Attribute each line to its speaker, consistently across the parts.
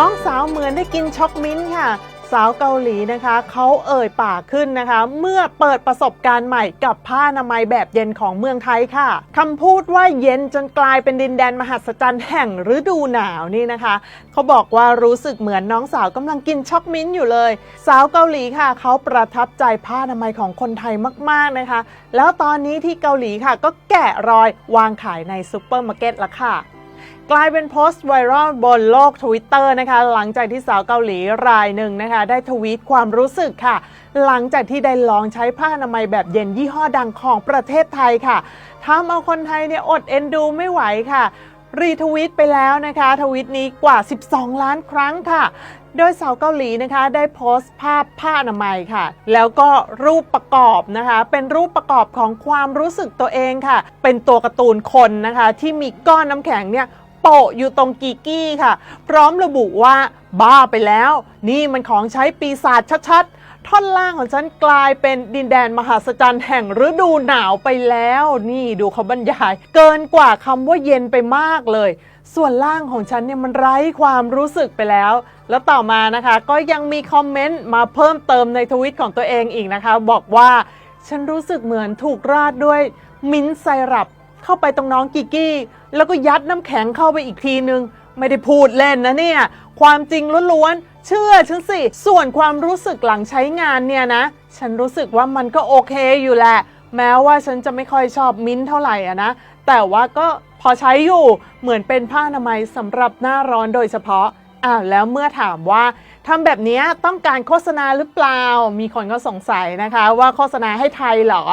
Speaker 1: น้องสาวเหมือนได้กินช็อกมิ้นค่ะ สาวเกาหลีนะคะ เขาเอ่ยปากขึ้นนะคะ เมื่อเปิดประสบการณ์ใหม่กับผ้าอนามัยแบบเย็นของเมืองไทยค่ะคำพูดว่าเย็นจนกลายเป็นดินแดนมหัศจรรย์แห่งฤดูหนาวนี่นะคะ เขาบอกว่ารู้สึกเหมือนน้องสาวกำลังกินช็อกมิ้นอยู่เลย สาวเกาหลีค่ะ เขาประทับใจผ้าอนามัยของคนไทยมากๆนะคะ แล้วตอนนี้ที่เกาหลีค่ะ ก็แกะรอยวางขายในซูเปอร์มาร์เก็ตล้วค่ะ กลายเป็นโพสต์ไวรัลบนโลก Twitter นะคะ หลังจากที่สาวเกาหลีรายหนึ่งนะคะ ได้ทวีตความรู้สึกค่ะ หลังจากที่ได้ลองใช้ผ้าอนามัยแบบเย็นยี่ห้อดังของประเทศไทยค่ะทำเอาคนไทยเนี่ยอดเอ็นดูไม่ไหวค่ะรีทวิตไปแล้วนะคะ ทวีตนี้กว่า 12 ล้านครั้งค่ะ โดยสาวเกาหลีนะคะได้โพสต์ภาพผ้าอนามัยค่ะ แล้วก็รูปประกอบนะคะ เป็นรูปประกอบของความรู้สึกตัวเองค่ะ เป็นตัวการ์ตูนคนนะคะ ที่มีก้อนน้ำแข็งเนี่ยโปะอยู่ตรงกีกี้ค่ะ พร้อมระบุว่าบ้าไปแล้ว นี่มันของใช้ปีศาจชัดๆ ท่อนล่างของฉันกลายเป็นดินแดนมหาศจรรย์แห่งฤดูหนาวไปแล้ว นี่ดูเขาบรรยาย เกินกว่าคำว่าเย็นไปมากเลย ส่วนล่างของฉันเนี่ยมันไร้ความรู้สึกไปแล้ว แล้วต่อมานะคะ ก็ยังมีคอมเมนต์มาเพิ่มเติมในทวิตของตัวเองอีกนะคะ บอกว่าฉันรู้สึกเหมือนถูกราดด้วยมิ้นไซรัปเข้าไปตรงน้องกิกกี้ แล้วก็ยัดน้ำแข็งเข้าไปอีกทีนึง ไม่ได้พูดเล่นนะเนี่ย ความจริงล้วนๆ เชื่อฉันสิ ส่วนความรู้สึกหลังใช้งานเนี่ยนะ ฉันรู้สึกว่ามันก็โอเคอยู่แหละ แม้ว่าฉันจะไม่ค่อยชอบมิ้นท์เท่าไหร่อะนะ แต่ว่าก็พอใช้อยู่เหมือนเป็นผ้าอนามัยสำหรับหน้าร้อนโดยเฉพาะอ้าวแล้วเมื่อถามว่าทำแบบนี้ต้องการโฆษณาหรือเปล่า มีคนก็สงสัยนะคะ ว่าโฆษณาให้ไทยเหรอ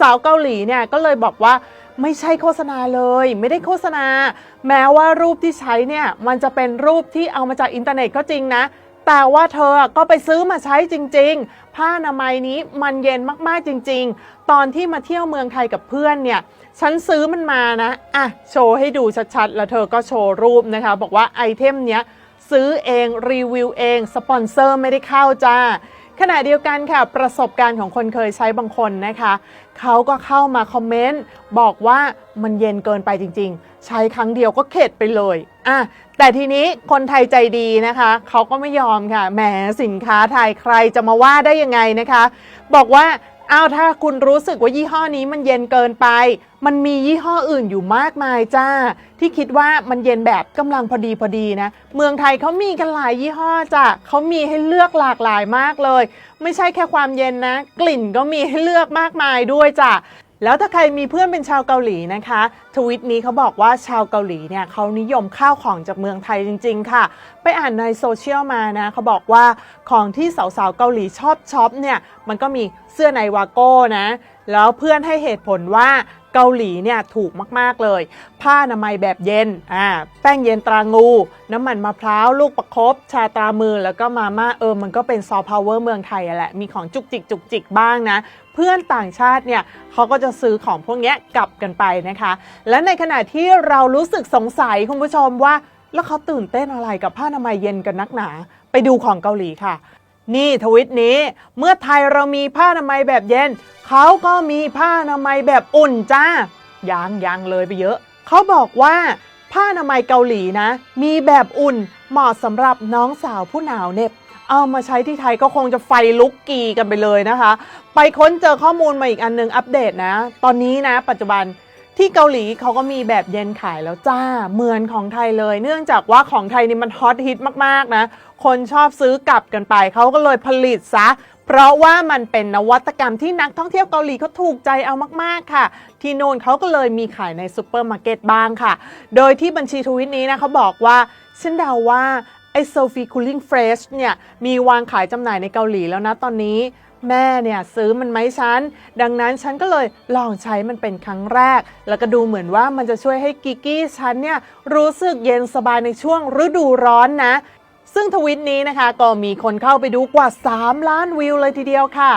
Speaker 1: สาวเกาหลีเนี่ยก็เลยบอกว่า ไม่ใช่โฆษณาเลย ไม่ได้โฆษณา แม้ว่ารูปที่ใช้เนี่ยมันจะเป็นรูปที่เอามาจากอินเทอร์เน็ตก็จริงนะ แต่ว่าเธอก็ไปซื้อมาใช้จริง ๆ ผ้าอนามัยนี้มันเย็นมากๆจริง ๆ ตอนที่มาเที่ยวเมืองไทยกับเพื่อนเนี่ยฉันซื้อมันมานะอะโชว์ให้ดูชัดๆ แล้วเธอก็โชว์รูปนะคะ บอกว่าไอเทมเนี้ยซื้อเองรีวิวเอง สปอนเซอร์ไม่ได้เข้าจ้า ขณะเดียวกันค่ะประสบการณ์ของคนเคยใช้บางคนนะคะเขาก็เข้ามาคอมเมนต์บอกว่ามันเย็นเกินไปจริง ๆ ใช้ครั้งเดียวก็เข็ดไปเลยอะแต่ทีนี้คนไทยใจดีนะคะเขาก็ไม่ยอมค่ะแหมสินค้าไทยใครจะมาว่าได้ยังไงนะคะ บอกว่า อ้าวถ้าคุณรู้สึกว่ายี่ห้อนี้มันเย็นเกินไป มันมียี่ห้ออื่นอยู่มากมายจ้า ที่คิดว่ามันเย็นแบบกำลังพอดีพอดีนะ เมืองไทยเขามีกันหลายยี่ห้อจ้ะเขามีให้เลือกหลากหลายมากเลย ไม่ใช่แค่ความเย็นนะ กลิ่นก็มีให้เลือกมากมายด้วยจ้ะ แล้วถ้าใครมีเพื่อนเป็นชาวเกาหลีนะคะทวิตนี้เขาบอกว่าชาวเกาหลีเนี่ยเขานิยมข้าวของจากเมืองไทยจริง ๆ ค่ะ ไปอ่านในโซเชียลมานะเขาบอกว่าของที่สาวๆเกาหลีชอบช็อปเนี่ยมันก็มีเสื้อในวาโก้นะ แล้วเพื่อนให้เหตุผลว่า เกาหลีเนี่ยถูกมาก ๆ เลย ผ้าอนามัยแบบเย็นอ่าแป้งเย็นตรางู น้ำมันมะพร้าว ลูกประคบชาตรามือแล้วก็มาม่าเออมันก็เป็นซอฟต์พาวเวอร์เมืองไทยอะแหละ มีของจุกจิกจุกจิกบ้างนะ เพื่อนต่างชาติเนี่ยเขาก็จะซื้อของพวกนี้กลับกันไปนะคะ และในขณะที่เรารู้สึกสงสัยคุณผู้ชมว่า แล้วเขาตื่นเต้นอะไรกับผ้าอนามัยเย็นกันนักหนา ไปดูของเกาหลีค่ะ นี่ทวิตนี้ เมื่อไทยเรามีผ้าอนามัยแบบเย็น เขาก็มีผ้าอนามัยแบบอุ่นจ้ายังยังเลยไปเยอะ เขาบอกว่าผ้าอนามัยเกาหลีนะ มีแบบอุ่นเหมาะสำหรับน้องสาวผู้หนาวเหน็บเอามาใช้ที่ไทยก็คงจะไฟลุกกีกันไปเลยนะคะ ไปค้นเจอข้อมูลมาอีกอันนึงอัปเดตนะ ตอนนี้นะ ปัจจุบัน ที่เกาหลีเขาก็มีแบบเย็นขายแล้วจ้าเหมือนของไทยเลย เนื่องจากว่าของไทยนี่มันฮอตฮิตมากๆนะ คนชอบซื้อกลับกันไป เขาก็เลยผลิตซะ เพราะว่ามันเป็นนวัตกรรมที่นักท่องเที่ยวเกาหลีเขาถูกใจเอามากๆค่ะ ที่โน่นเขาก็เลยมีขายในซูเปอร์มาร์เก็ตบ้างค่ะ โดยที่บัญชีทวิตนี้นะเขาบอกว่าฉันเดาว่าไอโซฟีคูลิ่งเฟรชเนี่ยมีวางขายจำหน่ายในเกาหลีแล้วนะตอนนี้ แม่เนี่ยซื้อมันไหมฉัน ดังนั้นฉันก็เลยลองใช้มันเป็นครั้งแรก แล้วก็ดูเหมือนว่ามันจะช่วยให้กิกกี้ฉันเนี่ยรู้สึกเย็นสบายในช่วงฤดูร้อนนะ ซึ่งทวิตนี้นะคะก็มีคนเข้าไปดูกว่า 3 ล้านวิวเลยทีเดียวค่ะ